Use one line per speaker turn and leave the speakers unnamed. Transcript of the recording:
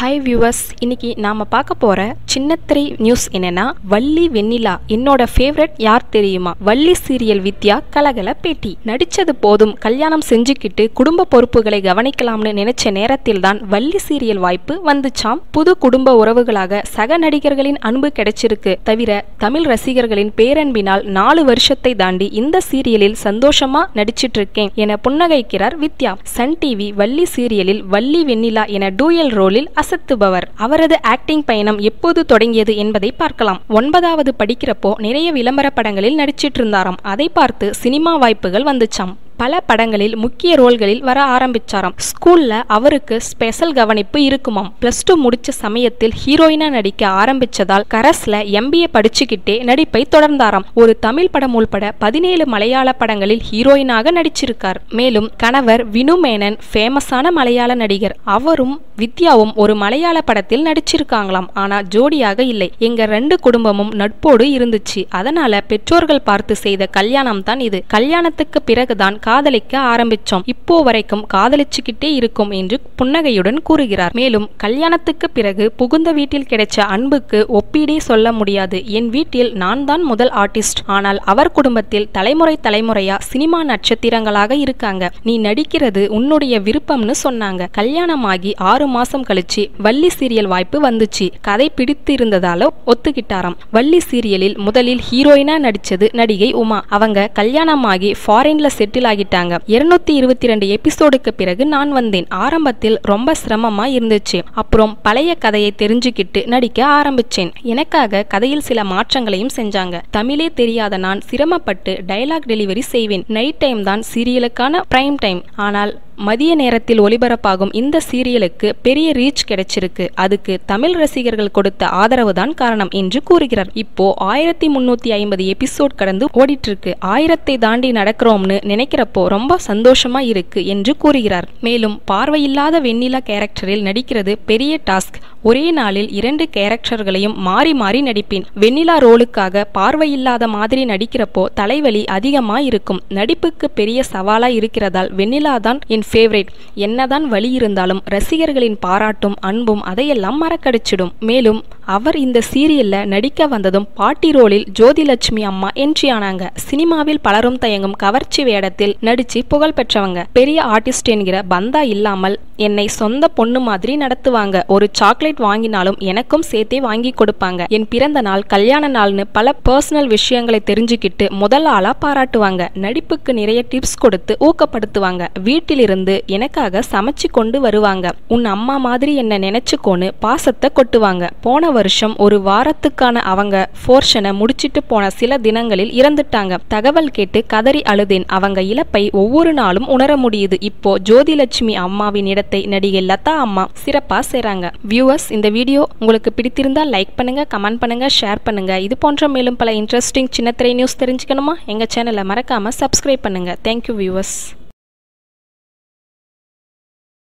Hi viewers இன்னைக்கு நாம பார்க்க போற சின்னத்திரை நியூஸ் என்னன்னா வள்ளி வெண்ணிலா என்னோட ஃபேவரட் யார் தெரியுமா? வள்ளி சீரியல் வித்யா கலகல பேட்டி. நடிச்சது போதும் கல்யாணம் செஞ்சுக்கிட்டு குடும்ப பொறுப்புகளை கவனிக்கலாம்னு நினைச்ச நேரத்தில் தான் வள்ளி சீரியல் வாய்ப்பு வந்துச்சாம். புது குடும்ப உறவுகளாக சக நடிகர்களின் அன்பு கிடைச்சிருக்கு. தவிர தமிழ் ரசிகர்களின் பேரன்பினால் நாலு வருஷத்தை தாண்டி இந்த சீரியலில் சந்தோஷமா நடிச்சிட்டு இருக்கேன் என புன்னகைக்கிறார் வித்யா. சன் டிவி வள்ளி சீரியலில் வள்ளி வெண்ணிலா என டூயல் ரோலில் அசத்துபவர். அவரது ஆக்டிங் பயணம் எப்போது தொடங்கியது என்பதை பார்க்கலாம். ஒன்பதாவது படிக்கிறப்போ நிறைய விளம்பர படங்களில் நடிச்சிட்டு இருந்தாராம் அதை பார்த்து சினிமா வாய்ப்புகள் வந்துச்சாம். பல படங்களில் முக்கிய ரோல்களில் வர ஆரம்பிச்சாராம். ஸ்கூல்ல அவருக்கு ஸ்பெஷல் கவனிப்பு இருக்குமாம். பிளஸ் டூ முடிச்ச சமயத்தில் ஹீரோயினா நடிக்க ஆரம்பிச்சதால் கரஸ்ல எம்பிஏ படிச்சுக்கிட்டே நடிப்பை தொடர்ந்தாராம். ஒரு தமிழ் படம் உள்பட பதினேழு மலையாள படங்களில் ஹீரோயினாக நடிச்சிருக்கார். மேலும் கணவர் வினு மேனன் ஃபேமஸான மலையாள நடிகர். அவரும் வித்யாவும் ஒரு மலையாள படத்தில் நடிச்சிருக்காங்களாம். ஆனா ஜோடியாக இல்லை. எங்க ரெண்டு குடும்பமும் நட்போடு இருந்துச்சு. அதனால பெற்றோர்கள் பார்த்து செய்த கல்யாணம் தான் இது. கல்யாணத்துக்கு பிறகுதான் காதலிக்க ஆரம்பிச்சோம். இப்போ வரைக்கும் காதலிச்சுக்கிட்டே இருக்கும் என்று புன்னகையுடன் கூறுகிறார். மேலும் கல்யாணத்துக்கு பிறகு புகுந்த வீட்டில் கிடைச்ச அன்புக்கு ஒப்பீடே சொல்ல முடியாது. என் வீட்டில் நான் தான் முதல் ஆர்டிஸ்ட். ஆனால் அவர் குடும்பத்தில் தலைமுறை தலைமுறையா சினிமா நட்சத்திரங்களாக இருக்காங்க. நீ நடிக்கிறது உன்னுடைய விருப்பம்னு சொன்னாங்க. கல்யாணமாகி ஆறு மாசம் கழிச்சு வள்ளி சீரியல் வாய்ப்பு வந்துச்சு. கதை பிடித்து இருந்ததால ஒத்துக்கிட்டாராம். வள்ளி சீரியலில் முதலில் ஹீரோயினா நடிச்சது நடிகை உமா. அவங்க கல்யாணமாகி ஃபாரின்ல செட்டில் ஆகிட்டாங்க இருநூத்தி இருபத்தி ரெண்டு எபிசோடுக்கு பிறகு நான் வந்தேன். ஆரம்பத்தில் ரொம்ப சிரமமா இருந்துச்சு. அப்புறம் பழைய கதையை தெரிஞ்சுக்கிட்டு நடிக்க ஆரம்பிச்சேன். எனக்காக கதையில் சில மாற்றங்களையும் செஞ்சாங்க. தமிழே தெரியாத நான் சிரமப்பட்டு டயலாக் டெலிவரி செய்வேன். நைட் டைம் தான் சீரியலுக்கான பிரைம் டைம் ஆனால் மதிய நேரத்தில் ஒளிபரப்பாகும் இந்த சீரியலுக்கு பெரிய ரீச் கிடைச்சிருக்கு. அதுக்கு தமிழ் ரசிகர்கள் கொடுத்த ஆதரவு தான் காரணம் என்று கூறுகிறார். இப்போ ஆயிரத்தி முன்னூத்தி ஐம்பது எபிசோட் கடந்து ஓடிட்டு இருக்கு ஆயிரத்தை தாண்டி நடக்கிறோம்னு நினைக்கிறப்போ ரொம்ப சந்தோஷமா இருக்கு என்று கூறுகிறார். மேலும் பார்வையில்லாத வெண்ணிலா கேரக்டரில் நடிக்கிறது பெரிய டாஸ்க். ஒரே நாளில் இரண்டு கேரக்டர்களையும் மாறி மாறி நடிப்பேன் வெண்ணிலா ரோலுக்காக பார்வையில்லாத மாதிரி நடிக்கிறப்போ தலைவலி அதிகமா இருக்கும் நடிப்புக்கு பெரிய சவாலாக இருக்கிறதால் வெண்ணிலா தான் என் ஃபேவரேட் என்னதான் வழி இருந்தாலும் ரசிகர்களின் பாராட்டும் அன்பும் அதையெல்லாம் மறக்கடிச்சிடும். மேலும் அவர் இந்த சீரியல்ல நடிக்க வந்ததும் பாட்டி ரோலில் ஜோதிலட்சுமி அம்மா என்ட்ரி ஆனாங்க சினிமாவில் பலரும் தயங்கும் கவர்ச்சி வேடத்தில் நடிச்சு புகழ் பெற்றவங்க. பெரிய ஆர்டிஸ்ட் என்கிற பந்தா இல்லாமல் என்னை சொந்த பொண்ணு மாதிரி நடத்துவாங்க. ஒரு சாக்லேட் வாங்கினாலும் எனக்கும் சேர்த்தே வாங்கி கொடுப்பாங்க. என் பிறந்த நாள் கல்யாண நாள்னு பல பர்சனல் விஷயங்களை தெரிஞ்சுக்கிட்டு முதல் ஆளா பாராட்டுவாங்க. நடிப்புக்கு நிறைய டிப்ஸ் கொடுத்து ஊக்கப்படுத்துவாங்க. வீட்டிலிருந்து எனக்காக சமைச்சு கொண்டு வருவாங்க. உன் அம்மா மாதிரி என்ன நினைச்சுக்கோன்னு பாசத்தை கொட்டுவாங்க. போன வருஷம் ஒரு வாரத்துக்கான அவங்க போர்ஷனை முடிச்சிட்டு போன சில தினங்களில் இறந்துட்டாங்க. தகவல் கேட்டு கதறி அழுதேன். அவங்க இழப்பை ஒவ்வொரு நாளும் உணர முடியுது. இப்போ ஜோதிலட்சுமி அம்மாவின் இடத்தை நடிகை லதா அம்மா சிறப்பா செய்றாங்க. வியூவர்ஸ் இந்த வீடியோ உங்களுக்கு பிடித்திருந்தா லைக் பண்ணுங்க கமெண்ட் பண்ணுங்க ஷேர் பண்ணுங்க. இது போன்ற மேலும் பல இன்ட்ரெஸ்டிங் சின்னத்திரை நியூஸ் தெரிஞ்சுக்கணுமா? எங்க சேனலை மறக்காம சப்ஸ்கிரைப் பண்ணுங்க. Thank you viewers